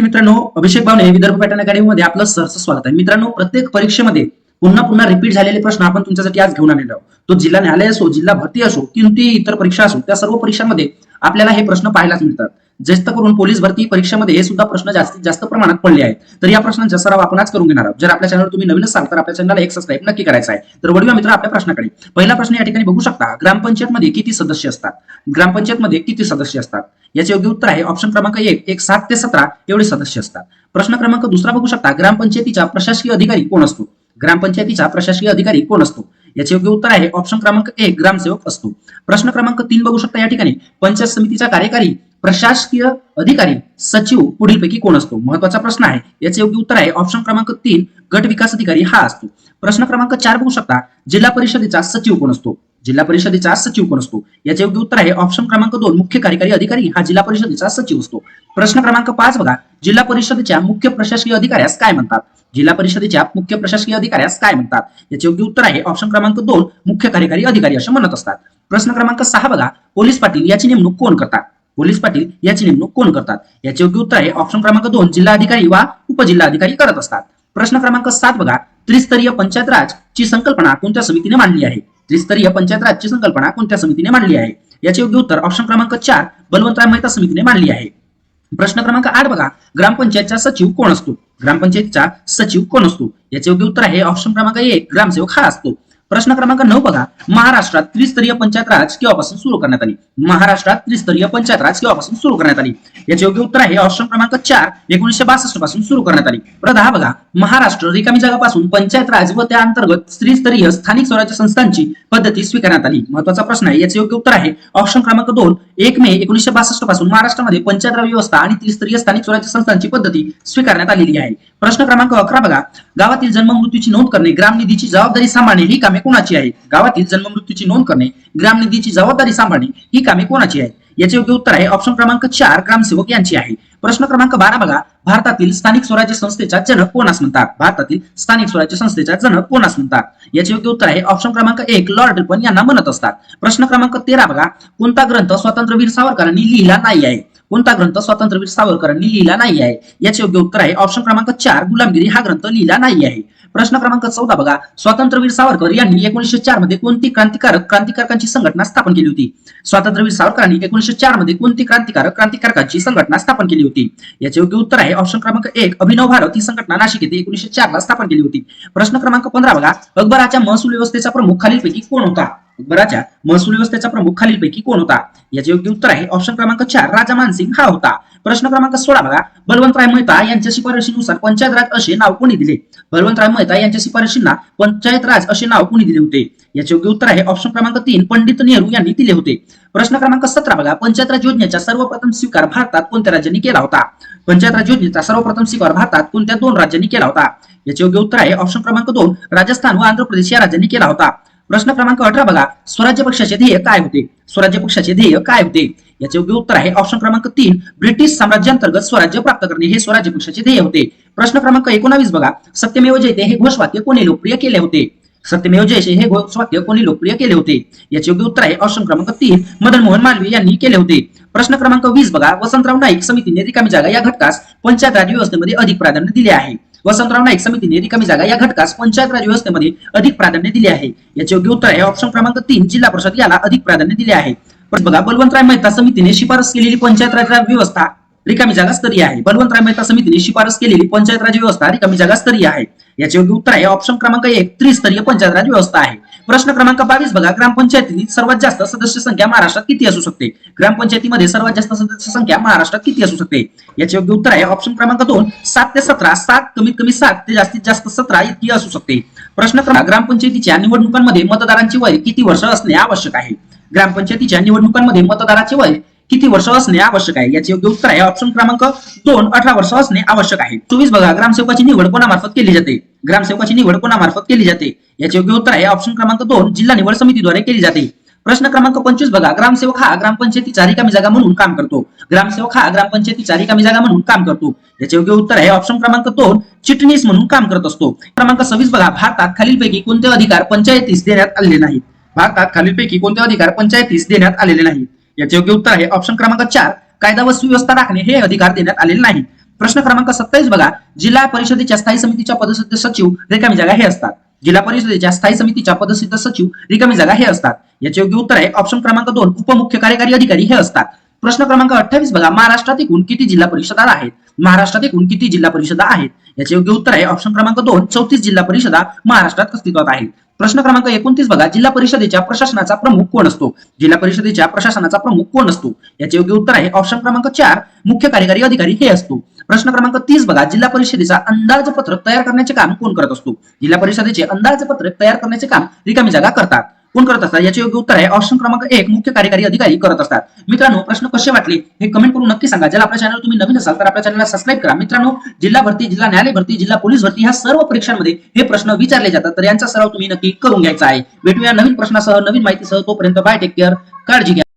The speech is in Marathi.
मित्रांनो अभिषेक भावने विदर्भ पॅटर्न अकॅडमीमध्ये आपलं सरचं स्वागत आहे. मित्रांनो प्रत्येक परीक्षेमध्ये पुन्हा पुन्हा रिपीट झालेले प्रश्न आपण तुमच्यासाठी आज घेऊन आलेलो आहोत. तो जिल्हा न्यायालय असो जिल्हा भरती असो कोणतीही इतर परीक्षा असो त्या सर्व परीक्षांमध्ये आपल्याला हे प्रश्न पाहायलाच मिळतात. जास्त करून पोलीस भरती परीक्षेमध्ये हे सुद्धा प्रश्न जास्तीत जास्त प्रमाणात पडले आहेत. तर या प्रश्नांचा सराव आपणच करून घेणार आहोत. जर आपल्या चॅनल तुम्ही नवीन असाल तर आपल्या चॅनलला एक सबस्क्राईब नक्की करायचा आहे. तर वडील मित्र आपल्या प्रश्नाकडे. पहिला प्रश्न या ठिकाणी बघू शकता ग्रामपंचायत मध्ये किती सदस्य असतात? ग्रामपंचायत मध्ये किती सदस्य असतात? याचे योग्य उत्तर आहे ऑप्शन क्रमांक एक एक सात ते सतरा एवढे सदस्य असतात. प्रश्न क्रमांक दुसरा बघू शकता ग्रामपंचायतीचा प्रशासकीय अधिकारी कोण असतो? ग्रामपंचायतीचा प्रशासकीय अधिकारी कोण असतो? याचे योग्य उत्तर आहे ऑप्शन क्रमांक एक ग्रामसेवक असतो. प्रश्न क्रमांक तीन बघू शकता या ठिकाणी. पंचायत समितीचा कार्यकारी प्रशासकीय अधिकारी सचिव पुढीलपैकी कोण असतो? महत्त्वाचा प्रश्न आहे. याचे योग्य उत्तर आहे ऑप्शन क्रमांक तीन गट विकास अधिकारी हा असतो. प्रश्न क्रमांक चार बघू शकता. जिल्हा परिषदेचा सचिव कोण असतो? जिल्हा परिषदेचा सचिव कोण असतो? याचे योग्य उत्तर आहे ऑप्शन क्रमांक दोन मुख्य कार्यकारी अधिकारी हा जिल्हा परिषदेचा सचिव असतो. प्रश्न क्रमांक पाच बघा. जिल्हा परिषदेच्या मुख्य प्रशासकीय अधिकाऱ्यास काय म्हणतात? जिल्हा परिषदेच्या मुख्य प्रशासकीय अधिकाऱ्यास काय म्हणतात? याचे योग्य उत्तर आहे ऑप्शन क्रमांक दोन मुख्य कार्यकारी अधिकारी असे म्हणत असतात. प्रश्न क्रमांक सहा बघा. पोलीस पाटील याची नेमणूक कोण करतात? पोलीस पाटील याची नेमणूक कोण करतात? याचे योग्य उत्तर आहे ऑप्शन क्रमांक दोन जिल्हा अधिकारी वा उपजिल्हा अधिकारी करत असतात. प्रश्न क्रमांक सात बघा. त्रिस्तरीय पंचायत राज ची संकल्पना कोणत्या समितीने मांडली आहे? त्रिस्तरीय पंचायत राजची संकल्पना कोणत्या समितीने मांडली आहे? याचे योग्य उत्तर ऑप्शन क्रमांक चार बलवंतराय मेहता समितीने मांडली आहे. प्रश्न क्रमांक आठ बघा. ग्रामपंचायतचा सचिव कोण असतो? ग्रामपंचायतचा सचिव कोण असतो? याचे योग्य उत्तर आहे ऑप्शन क्रमांक एक ग्रामसेवक हा असतो. प्रश्न क्रमांक नऊ बघा. महाराष्ट्रात त्रिस्तरीय पंचायत राज केव्हापासून सुरू करण्यात आली? महाराष्ट्रात त्रिस्तरीय पंचायत राज केव्हापासून सुरू करण्यात आली? याचे योग्य उत्तर आहे ऑप्शन क्रमांक चार एकोणीशे बासष्टपासून सुरू करण्यात आली. प्रधा बघा. महाराष्ट्र रिकामी जागापासून पंचायत राज व त्या अंतर्गत त्रिस्तरीय स्थानिक स्वराज्य संस्थांची पद्धती स्वीकारण्यात आली. महत्त्वाचा प्रश्न आहे. याचे योग्य उत्तर आहे ऑप्शन क्रमांक दोन एक मे एकोणीशे बासष्टपासून महाराष्ट्रामध्ये पंचायत राज व्यवस्था आणि त्रिस्तरीय स्थानिक स्वराज्य संस्थांची पद्धती स्वीकारण्यात आलेली आहे. प्रश्न क्रमांक अकरा बघा. गावातील जन्म मृत्यूची नोंद करणे ग्राम निधीची जबाबदारी सांभाळणे ही कामे कामे कोणाची आहे? गावातील जन्ममृत्यूची नोंद करणे ग्रामनिधीची जबाबदारी सांभाळणे ही कामे कोणाची आहेत? याचे योग्य उत्तर आहे ऑप्शन क्रमांक चार ग्रामसेवक यांची आहे. प्रश्न क्रमांक बारा बघा. भारतातील स्थानिक स्वराज्य संस्थेचा जनक कोणास म्हणतात? भारतातील स्थानिक स्वराज्य संस्थेचा जनक कोणास म्हणतात? याचे योग्य उत्तर आहे ऑप्शन क्रमांक एक लॉर्ड रिपन यांना म्हणत असतात. प्रश्न क्रमांक तेरा बघा. कोणता ग्रंथ स्वातंत्र्यवीर सावरकरांनी लिहिला नाही आहे? कोणता ग्रंथ स्वातंत्र्यवीर सावरकरांनी लिहिला नाही आहे? याचे योग्य उत्तर आहे ऑप्शन क्रमांक चार गुलामगिरी हा ग्रंथ लिहिला नाही आहे. प्रश्न क्रमांक चौदा बघा. स्वातंत्र्यवीर सावरकर यांनी एकोणीसशे चारमध्ये कोणती क्रांतिकारक क्रांतिकारकांची संघटना स्थापन केली होती? स्वातंत्र्यवीर सावरकरांनी एकोणीसशे चारमध्ये कोणती क्रांतिकारक क्रांतिकारकांची संघटना स्थापन केली होती? याचे योग्य उत्तर आहे ऑप्शन क्रमांक एक अभिनव भारत ही संघटना नाशिक येथे एकोणीसशे चार ला स्थापन केली होती. प्रश्न क्रमांक पंधरा बघा. अकबराच्या महसूल व्यवस्थेचा प्रमुख खालीलपैकी कोण होता? अकबराच्या महसूल व्यवस्थेचा प्रमुख खालीलपैकी कोण होता? याचे योग्य उत्तर आहे ऑप्शन क्रमांक चार राजा मानसिंग. हा होता. प्रश्न क्रमांक सोळा बघा. बलवंतराय मेहता यांच्या शिफारशीनुसार पंचायत राज असे नाव कोणी दिले? बलवंतराय मेहता यांच्या शिफारशींना पंचायत राज असे नाव कोणी दिले होते? याचे योग्य उत्तर आहे ऑप्शन क्रमांक तीन पंडित नेहरू यांनी दिले होते. प्रश्न क्रमांक सतरा बघा. पंचायत राज योजनेचा सर्वप्रथम स्वीकार भारतात कोणत्या राज्यांनी केला होता? पंचायत राज योजनेचा सर्वप्रथम स्वीकार भारतात कोणत्या दोन राज्यांनी केला होता? याचे योग्य उत्तर आहे ऑप्शन क्रमांक दोन राजस्थान व आंध्र प्रदेश या राज्यांनी केला होता. प्रश्न क्रमांक अठरा बघा. स्वराज्य पक्षाचे ध्येय काय होते? स्वराज्य पक्षाचे ध्येय काय होते? याचे योग्य उत्तर आहे ऑप्शन क्रमांक तीन ब्रिटिश साम्राज्यांतर्गत स्वराज्य प्राप्त करणे हे स्वराज्य पक्षाचे ध्येय होते. प्रश्न क्रमांक एकोणावीस बघा. सत्यमेव जयते हे घोषवाक्य कोणी लोकप्रिय केले होते? सत्यमेव जयते हे घोषवाक्य कोणी लोकप्रिय केले होते? याचे योग्य उत्तर आहे ऑप्शन क्रमांक तीन मदन मोहन मालवीय यांनी केले होते. प्रश्न क्रमांक वीस बघा. वसंतराव नाईक समितीने रिकामी जागा या घटकास पंचायत राज व्यवस्थेमध्ये अधिक प्राधान्य दिले आहे. वसंतराव नाईक समितीने रिकामी जागा या घटकास पंचायत राज व्यवस्थेमध्ये अधिक प्राधान्य दिले आहे. याचे योग्य उत्तर आहे. ऑप्शन क्रमांक तीन जिल्हा परिषद याला अधिक प्राधान्य दिले आहे. बघा बलवंतराय मेहता समितीने शिफारस केलेली पंचायत राज व्यवस्था रिकामी जागा स्तरीय आहे. बलवंतराय मेहता समितीने शिफारस केलेली पंचायत राज व्यवस्था रिकामी जागा स्तरीय आहे. याचे योग्य उत्तर आहे. ऑप्शन क्रमांक एक त्रिस्तरीय पंचायत राज व्यवस्था आहे. प्रश्न क्रमांक बावीस बघा. ग्रामपंचायतीतील सर्वात जास्त सदस्य संख्या महाराष्ट्रात किती असू शकते? ग्रामपंचायतीमध्ये सर्वात जास्त सदस्य संख्या महाराष्ट्रात किती असू शकते? याचे योग्य उत्तर आहे. ऑप्शन क्रमांक दोन सात ते सतरा. सात कमीत कमी सात ते जास्तीत जास्त सतरा इतकी असू शकते. प्रश्न क्रमांक ग्रामपंचायतीच्या निवडणुकांमध्ये मतदारांची वय किती वर्ष असणे आवश्यक आहे? ग्रामपंचायतीच्या निवडणुकांमध्ये मतदाराचे वय किती वर्ष असणे आवश्यक आहे? याचे योग्य उत्तर आहे. ऑप्शन क्रमांक दोन अठरा वर्ष असणे आवश्यक आहे. चोवीस बघा ग्रामसेवकाची निवड कोणामार्फत केली जाते? ग्रामसेवकाची निवड कोणामार्फत केली जाते? याचे योग्य उत्तर आहे. ऑप्शन क्रमांक दोन जिल्हा निवड समितीद्वारे केली जाते. प्रश्न क्रमांक पंचवीस बघा. ग्रामसेवक हा ग्रामपंचायतीचा रिकामी जागा म्हणून काम करतो. ग्रामसेवक हा ग्रामपंचायतीचा रिकामी जागा म्हणून काम करतो. याचे योग्य उत्तर आहे. ऑप्शन क्रमांक दोन चिटणीस म्हणून काम करत असतो. क्रमांक सव्वीस बघा. भारतात खालीलपैकी कोणते अधिकार पंचायतीस देण्यात आलेले नाहीत? भारतात खालीलपैकी कोणते अधिकार पंचायतीस देण्यात आलेले नाहीत? याचे योग्य उत्तर आहे. ऑप्शन क्रमांक चार कायदा व सुव्यवस्था राखणे हे अधिकार देण्यात आलेले नाही. प्रश्न क्रमांक सत्तावीस बघा. जिल्हा परिषदेच्या स्थायी समितीच्या पदसिद्ध सचिव रिकामी जागा हे असतात. जिल्हा परिषदेच्या स्थायी समितीच्या पदसिद्ध सचिव रिकामी जागा हे असतात. याचे योग्य उत्तर आहे. ऑप्शन क्रमांक दोन उपमुख्य कार्यकारी अधिकारी हे असतात. प्रश्न क्रमांक अठ्ठावीस बघा. महाराष्ट्रात एकूण किती जिल्हा परिषदा आहेत? महाराष्ट्रात एकूण किती जिल्हा परिषदा आहेत? याचे योग्य उत्तर आहे ऑप्शन क्रमांक दोन चौतीस जिल्हा परिषदा महाराष्ट्रात अस्तित्वात आहेत. प्रश्न क्रमांक एकोणतीस बघा. जिल्हा परिषदेच्या प्रशासनाचा प्रमुख कोण असतो? जिल्हा परिषदेच्या प्रशासनाचा प्रमुख कोण असतो? याचे योग्य उत्तर आहे ऑप्शन क्रमांक चार मुख्य कार्यकारी अधिकारी हे असतो. प्रश्न क्रमांक तीस बघा. जिल्हा परिषदेचा अंदाजपत्रक तयार करण्याचे काम कोण करत असतो? जिल्हा परिषदेचे अंदाजपत्रक तयार करण्याचे काम रिकामी जागा करतात. कोण करत असतात? याचे योग्य उत्तर आहे. ऑप्शन क्रमांक एक मुख्य कार्यकारी अधिकारी करत असतात. मित्रांनो प्रश्न कसे वाटले? हे कमेंट करून नक्की सांगा. ज्याला आपल्या चॅनल तुम्ही नवीन असाल तर आपल्या चॅनलला सबस्क्राईब करा. मित्रांनो जिल्हा भरती जिल्हा न्यायालय भरती जिल्हा पोलीस भरती ह्या सर्व परीक्षांमध्ये हे प्रश्न विचारले जातात. तर यांचा सराव तुम्ही नक्की करून घ्यायचा आहे. भेटूया नवीन प्रश्नासह नवीन माहितीसह. तोपर्यंत बाय टेक केअर काळजी घ्या.